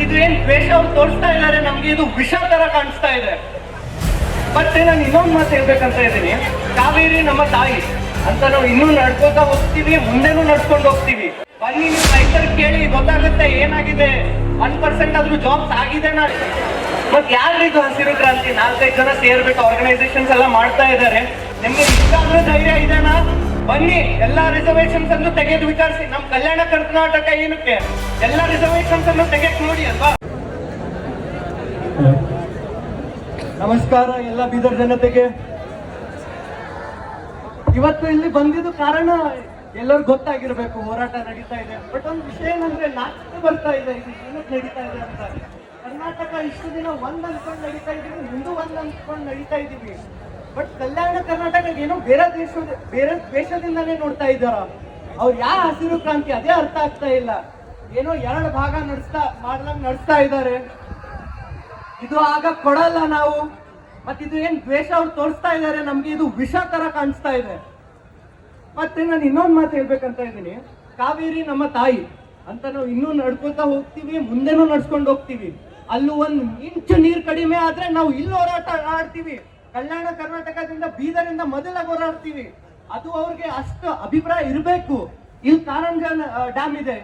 ಅವ್ರು ತೋರಿಸ್ತಾ ಇದ್ದಾರೆ, ನಮ್ಗೆ ಇದು ವಿಷ ತರ ಕಾಣಿಸ್ತಾ ಇದೆ. ಮತ್ತೆ ನಾನು ಇನ್ನೊಂದು ಮಾತು ಹೇಳ್ಬೇಕಂತ ಇದ್ದೀನಿ. ಕಾವೇರಿ ನಮ್ಮ ತಾಯಿ, ಅಂತ ನಾವು ಇನ್ನೂ ನಡ್ಕೋತಾ ಹೋಗ್ತೀವಿ, ಮುಂದೆನೂ ನಡ್ಕೊಂಡು ಹೋಗ್ತೀವಿ. ಬನ್ನಿ ನೀವು ರೈತರು ಕೇಳಿ, ಗೊತ್ತಾಗುತ್ತೆ ಏನಾಗಿದೆ. ಒನ್ ಪರ್ಸೆಂಟ್ ಆದ್ರೂ ಜಾಬ್ಸ್ ಆಗಿದೆ ನಾ ಮತ್ ಇದು ಹಸಿರು ಕ್ರಾಂತಿ? ನಾಲ್ಕೈದು ಜನ ಸೇರ್ಬಿಟ್ಟು ಆರ್ಗನೈಸೇಷನ್ಸ್ ಎಲ್ಲ ಮಾಡ್ತಾ ಇದ್ದಾರೆ. ನಿಮ್ಗೆ ಇಷ್ಟ ಆದ್ರೂ ಧೈರ್ಯ ಇದೆನಾ ಬನ್ನಿ, ಎಲ್ಲಾ ರಿಸರ್ವೇಶನ್ಸ್ ಅನ್ನು ತೆಗೆದು ವಿಚಾರಿಸಿ. ನಮ್ಮ ಕಲ್ಯಾಣ ಕರ್ನಾಟಕ ಏನಕ್ಕೆ? ಎಲ್ಲಾ ರಿಸರ್ವೇಶನ್ಸ್ ಅನ್ನು ತೆಗೆಕ್ ನೋಡಿ ಅಲ್ವಾ? ನಮಸ್ಕಾರ ಎಲ್ಲ ಬೀದರ್ ಜನತೆಗೆ. ಇವತ್ತು ಇಲ್ಲಿ ಬಂದಿದ್ದು ಕಾರಣ ಎಲ್ಲರಿಗೂ ಗೊತ್ತಾಗಿರ್ಬೇಕು, ಹೋರಾಟ ನಡೀತಾ ಇದೆ. ಬಟ್ ಒಂದು ವಿಷಯ ಏನಂದ್ರೆ, ನಾಚಿಕೆ ಬರ್ತಾ ಇದೆ ಇದು ಏನಕ್ಕೆ ನಡೀತಾ ಇದೆ ಅಂತ. ಕರ್ನಾಟಕ ಇಷ್ಟು ದಿನ ಒಂದ್ ಅನ್ಕೊಂಡು ನಡೀತಾ ಇದೀವಿ ಮುಂದೆ ಒಂದ್ ಅನ್ಕೊಂಡು ನಡೀತಾ ಇದೀವಿ ಬಟ್ ಕಲ್ಯಾಣ ಕರ್ನಾಟಕ ಏನೋ ಬೇರೆ ದೇಶ ಬೇರೆ ದೇಶದಿಂದಲೇ ನೋಡ್ತಾ ಇದ್ದಾರ ಅವ್ರು. ಯಾ ಹಸಿರು ಕ್ರಾಂತಿ ಅದೇ ಅರ್ಥ ಆಗ್ತಾ ಇಲ್ಲ. ಏನೋ ಎರಡು ಭಾಗ ನಡೆಸ್ತಾ, ಮಾಡ್ಲಂಗ್ ನಡೆಸ್ತಾ ಇದ್ದಾರೆ. ಇದು ಆಗ ಕೊಡಲ್ಲ ನಾವು. ಮತ್ತೆ ಇದು ಏನ್ ದ್ವೇಷ ಅವ್ರು ತೋರಿಸ್ತಾ ಇದ್ದಾರೆ, ನಮ್ಗೆ ಇದು ವಿಷ ತರ ಕಾಣಿಸ್ತಾ ಇದೆ. ಮತ್ತೆ ನಾನು ಇನ್ನೊಂದು ಮಾತು ಹೇಳ್ಬೇಕಂತ ಇದ್ದೀನಿ. ಕಾವೇರಿ ನಮ್ಮ ತಾಯಿ. ಅಂತ ನಾವು ಇನ್ನೂ ನಡ್ಕೋತಾ ಹೋಗ್ತೀವಿ, ಮುಂದೆನೂ ನಡ್ಸ್ಕೊಂಡು ಹೋಗ್ತೀವಿ. ಅಲ್ಲೂ ಒಂದು ಇಂಚು ನೀರು ಕಡಿಮೆ ಆದ್ರೆ ನಾವು ಇಲ್ಲಿ ಹೋರಾಟ ಆಡ್ತೀವಿ. ಕಲ್ಯಾಣ ಕರ್ನಾಟಕದಿಂದ ಬೀದರಿಂದ ಮೊದಲಾಗಿ ಹೋರಾಡ್ತೀವಿ. ಅದು ಅವ್ರಿಗೆ ಅಷ್ಟು ಅಭಿಪ್ರಾಯ ಇರಬೇಕು. ಇಲ್ಲಿ ಕಾರಂಜನ್ ಡ್ಯಾಮ್ ಇದೆ.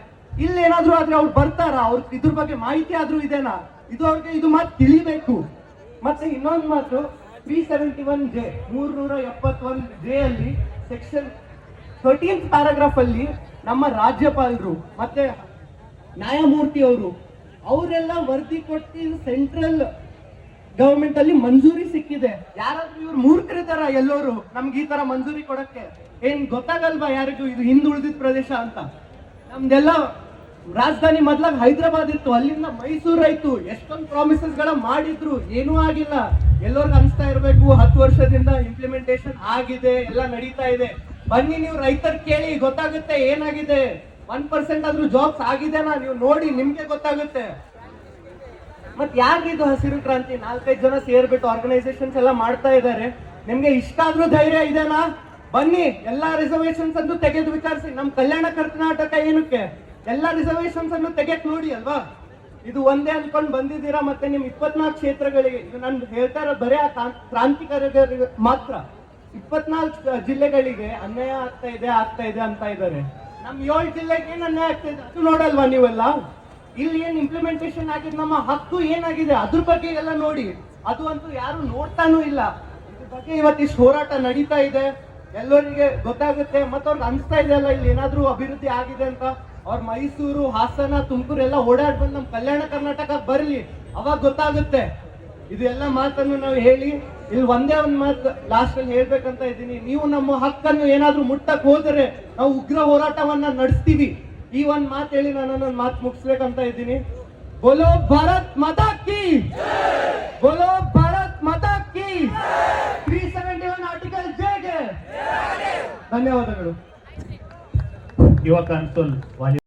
ಇಲ್ಲಿ ಏನಾದ್ರೂ ಆದ್ರೆ ಅವ್ರು ಬರ್ತಾರ? ಅವ್ರ ಇದ್ರ ಬಗ್ಗೆ ಮಾಹಿತಿ ಆದ್ರೂ ಇದೇನಾ? ಇದು ಅವ್ರಿಗೆ ಇದು ಮಾತು ತಿಳಿಬೇಕು. ಮತ್ತೆ ಇನ್ನೊಂದು ಮಾತು ತ್ರೀ ಸೆವೆಂಟಿ ಒನ್ ಜೆ ಮೂರ್ನೂರ ಎಪ್ಪತ್ತೊಂದು ಜೆ ಅಲ್ಲಿ ಸೆಕ್ಷನ್ ಥರ್ಟೀನ್ ಪ್ಯಾರಾಗ್ರಾಫ್ ಅಲ್ಲಿ ನಮ್ಮ ರಾಜ್ಯಪಾಲರು ಮತ್ತೆ ನ್ಯಾಯಮೂರ್ತಿ ಅವರು, ಅವರೆಲ್ಲ ವರದಿ ಕೊಟ್ಟು ಸೆಂಟ್ರಲ್ ಗವರ್ಮೆಂಟ್ ಅಲ್ಲಿ ಮಂಜೂರಿ ಸಿಕ್ಕಿದೆ. ಯಾರಾದ್ರೂ ಇವ್ರು ಮೂರ್ಖರಿದಾರ ಎಲ್ಲರೂ ನಮ್ಗೆ ಈ ತರ ಮಂಜೂರಿ ಕೊಡಕ್ಕೆ? ಏನ್ ಗೊತ್ತಾಗಲ್ವಾ ಯಾರಿಗೂ ಇದು ಹಿಂದುಳಿದಿದ ಪ್ರದೇಶ ಅಂತ? ನಮ್ದೆಲ್ಲ ರಾಜಧಾನಿ ಮೊದ್ಲಾಗ ಹೈದರಾಬಾದ್ ಇತ್ತು, ಅಲ್ಲಿಂದ ಮೈಸೂರು ಆಯ್ತು. ಎಷ್ಟೊಂದು ಪ್ರಾಮಿಸಸ್ಗಳ ಮಾಡಿದ್ರು, ಏನೂ ಆಗಿಲ್ಲ. ಎಲ್ಲರಿಗೂ ಅನಿಸ್ತಾ ಇರಬೇಕು, ಹತ್ತು ವರ್ಷದಿಂದ ಇಂಪ್ಲಿಮೆಂಟೇಶನ್ ಆಗಿದೆ, ಎಲ್ಲ ನಡೀತಾ ಇದೆ. ಬನ್ನಿ ನೀವು ರೈತರು ಕೇಳಿ, ಗೊತ್ತಾಗುತ್ತೆ ಏನಾಗಿದೆ? ಒನ್ ಪರ್ಸೆಂಟ್ ಆದ್ರೂ ಜಾಬ್ಸ್ ಆಗಿದೆನಾ? ನೀವು ನೋಡಿ, ನಿಮ್ಗೆ ಗೊತ್ತಾಗುತ್ತೆ. ಮತ್ ಇದು ಹಸಿರು ಕ್ರಾಂತಿ? ನಾಲ್ಕೈದು ಜನ ಸೇರ್ಬಿಟ್ಟು ಆರ್ಗನೈಸೇಷನ್ಸ್ ಎಲ್ಲ ಮಾಡ್ತಾ ಇದ್ದಾರೆ ನಿಮ್ಗೆ ಇಷ್ಟ ಆದ್ರೂ ಧೈರ್ಯ ಇದೆನಾ? ಬನ್ನಿ, ಎಲ್ಲಾ ರಿಸರ್ವೇಶನ್ಸ್ ಅನ್ನು ತೆಗೆದು ವಿಚಾರಿಸಿ. ನಮ್ ಕಲ್ಯಾಣ ಕರ್ನಾಟಕ ಏನಕ್ಕೆ? ಎಲ್ಲಾ ರಿಸರ್ವೇಶನ್ಸ್ ಅನ್ನು ತೆಗೆಕ್ ನೋಡಿ ಅಲ್ವಾ? ಇದು ಒಂದೇ ಅನ್ಕೊಂಡ್ ಬಂದಿದ್ದೀರಾ ಮತ್ತೆ ನಿಮ್ ಇಪ್ಪತ್ನಾಲ್ಕು ಕ್ಷೇತ್ರಗಳಿಗೆ? ಇದು ನಾನು ಹೇಳ್ತಾ ಇರೋ ಬರೀ ಆ ಕ್ರಾಂತಿಕಾರರಿಗೆ ಮಾತ್ರ. ಇಪ್ಪತ್ನಾಲ್ಕು ಜಿಲ್ಲೆಗಳಿಗೆ ಅನ್ಯಾಯ ಆಗ್ತಾ ಇದೆ ಆಗ್ತಾ ಇದೆ ಅಂತ ಇದ್ದಾರೆ ನಮ್ ಏಳು ಜಿಲ್ಲೆಗೆ ಏನ್ ಅನ್ಯಾಯ ಆಗ್ತಾ ಇದೆ? ಅದು ನೋಡಲ್ವಾ ನೀವೆಲ್ಲ? ಇಲ್ಲಿ ಏನ್ ಇಂಪ್ಲಿಮೆಂಟೇಶನ್ ಆಗಿದೆ ನಮ್ಮ ಹಕ್ಕು ಏನಾಗಿದೆ? ಅದ್ರ ಬಗ್ಗೆ ಎಲ್ಲ ನೋಡಿ. ಅದು ಅಂತೂ ಯಾರು ನೋಡ್ತಾನೂ ಇಲ್ಲ. ಇದ್ರ ಬಗ್ಗೆ ಇವತ್ತಿಷ್ಟು ಹೋರಾಟ ನಡೀತಾ ಇದೆ. ಎಲ್ಲರಿಗೆ ಗೊತ್ತಾಗುತ್ತೆ ಮತ್ತೆ ಅವ್ರಿಗೆ ಅನ್ಸ್ತಾ ಇದೆ ಅಲ್ಲ, ಇಲ್ಲಿ ಏನಾದ್ರೂ ಅಭಿವೃದ್ಧಿ ಆಗಿದೆ ಅಂತ. ಅವ್ರ ಮೈಸೂರು, ಹಾಸನ, ತುಮಕೂರು ಎಲ್ಲ ಓಡಾಡ್ ಬಂದು ನಮ್ಮ ಕಲ್ಯಾಣ ಕರ್ನಾಟಕ ಬರ್ಲಿ. ಅವಾಗ ಗೊತ್ತಾಗುತ್ತೆ. ಇದು ಎಲ್ಲ ಮಾತನ್ನು ನಾವು ಹೇಳಿ ಇಲ್ಲಿ ಒಂದೇ ಒಂದ್ ಮಾತು ಲಾಸ್ಟ್ ಅಲ್ಲಿ ಹೇಳ್ಬೇಕಂತ ಇದ್ದೀನಿ. ನೀವು ನಮ್ಮ ಹಕ್ಕನ್ನು ಏನಾದ್ರೂ ಮುಟ್ಟಕ್ ಹೋದರೆ ನಾವು ಉಗ್ರ ಹೋರಾಟವನ್ನ ನಡೆಸ್ತೀವಿ. ಈ ಒಂದ್ ಮಾತು ಹೇಳಿ ನಾನು ನನ್ನ ಮಾತು ಮುಗಿಸ್ಬೇಕಂತ ಇದ್ದೀನಿ. ಬೋಲೋ ಭಾರತ್ ಮಾತಾ ಕಿ! ಬೋಲೋ ಭಾರತ್ ಮಾತಾ ಕಿ! ತ್ರೀ ಸೆವೆಂಟಿ ಒನ್ ಆರ್ಟಿಕಲ್ ಜೆಗೆ ಧನ್ಯವಾದಗಳು. ಯುವ ಕನ್ಸೋಲ್ ವಾಲಿ